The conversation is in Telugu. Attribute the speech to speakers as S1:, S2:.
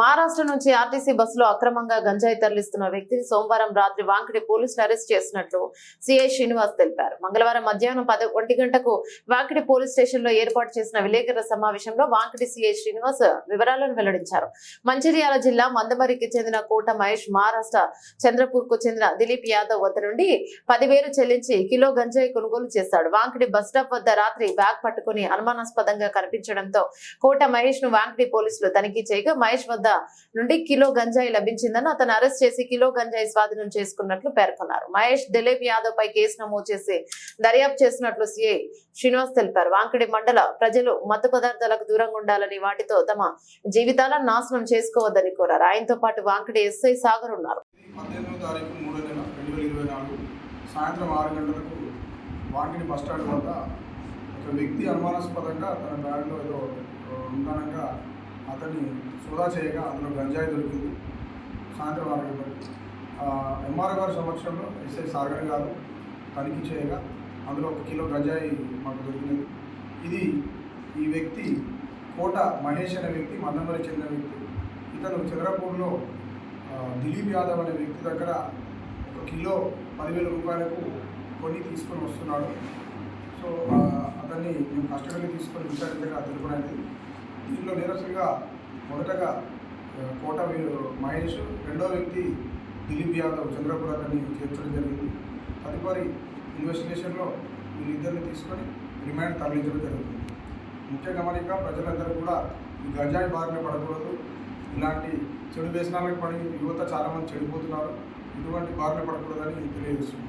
S1: మహారాష్ట్ర నుంచి ఆర్టీసీ బస్సులో అక్రమంగా గంజాయి తరలిస్తున్న వ్యక్తిని సోమవారం రాత్రి వాంకిడి పోలీసులు అరెస్ట్ చేసినట్లు సిఐ శ్రీనివాస్ తెలిపారు. మంగళవారం మధ్యాహ్నం పద ఒంటి గంటకు వాంకిడి పోలీస్ స్టేషన్లో ఏర్పాటు చేసిన విలేకరుల సమావేశంలో వాంకిడి సిఐ శ్రీనివాస్ వివరాలను వెల్లడించారు. మంచిర్యాల జిల్లా మందమరికి చెందిన కోట మహేష్ మహారాష్ట్ర చంద్రపూర్కు చెందిన దిలీప్ యాదవ్ వద్ద నుండి పదివేలు చెల్లించి కిలో గంజాయి కొనుగోలు చేస్తాడు వాంకిడి బస్ స్టాప్ వద్ద రాత్రి బ్యాగ్ పట్టుకుని అనుమానాస్పదంగా కనిపించడంతో కోట మహేష్ను వాంకిడి పోలీసులు తనిఖీ చేయగా మహేష్ వద్ద నుండి కిలో గంజాయి లభించిందని అతను అరెస్ట్ చేసి కిలో గంజాయి స్వాధీనం చేసుకున్నట్లు పేర్కొన్నారు. మహేష్ దిలీప్ యాదవ్ పై కేసు నమోదు చేసి దర్యాప్తు చేసినట్లు సిఐ శ్రీనివాస్ తెలిపారు. వాంకిడి మండల ప్రజలు మత్తు పదార్థాలకు దూరంగా ఉండాలని వాటితో తమ జీవితాలను నాశనం చేసుకోవద్దని కోరారు. ఆయనతో పాటు వాంకిడి ఎస్ఐ సాగర్ ఉన్నారు.
S2: సాయంత్రం ఆరు గంటలకు వద్ద ఒక వ్యక్తి అనుమానాస్పదంగా తన బ్యాగ్లో ఏదో ఆ, అతన్ని సోదా చేయగా అందులో గంజాయి దొరికింది. సాయంత్రం ఆరు గంటలకు. ఎంఆర్ఓ గారి సమక్షంలో ఎస్ఐ సాగర్ గారు తనిఖీ చేయగా అందులో ఒక కిలో గంజాయి మాకు దొరికినది ఇది ఈ వ్యక్తి కోట మహేష్ అనే వ్యక్తి మందమరి చెందిన వ్యక్తి. ఇతను చంద్రపూర్లో దిలీప్ యాదవ్ అనే వ్యక్తి దగ్గర ఒక కిలో పదివేల రూపాయలకు కొని తీసుకొని వస్తున్నాడు. సో అతన్ని మేము కస్టడీకి తీసుకొని విచారించగా తెలుపడానికి ఇందులో నిరసనగా మొదటగా కోట మహేష్ రెండో వ్యక్తి దిలీప్ యాదవ్ చంద్రపూర్ అతన్ని చేర్చడం జరిగింది. తదుపరి ఇన్వెస్టిగేషన్లో వీళ్ళిద్దరిని తీసుకొని రిమాండ్ తరలించడం జరుగుతుంది. ముఖ్య గమనిక ప్రజలందరూ కూడా ఈ గంజాయి బారిన పడకూడదు. ఇలాంటి చెడు వ్యసనాలకు పడి యువత చాలామంది చెడిపోతున్నారు. ఇటువంటి బారిన పడకూడదని తెలియజేస్తున్నాం.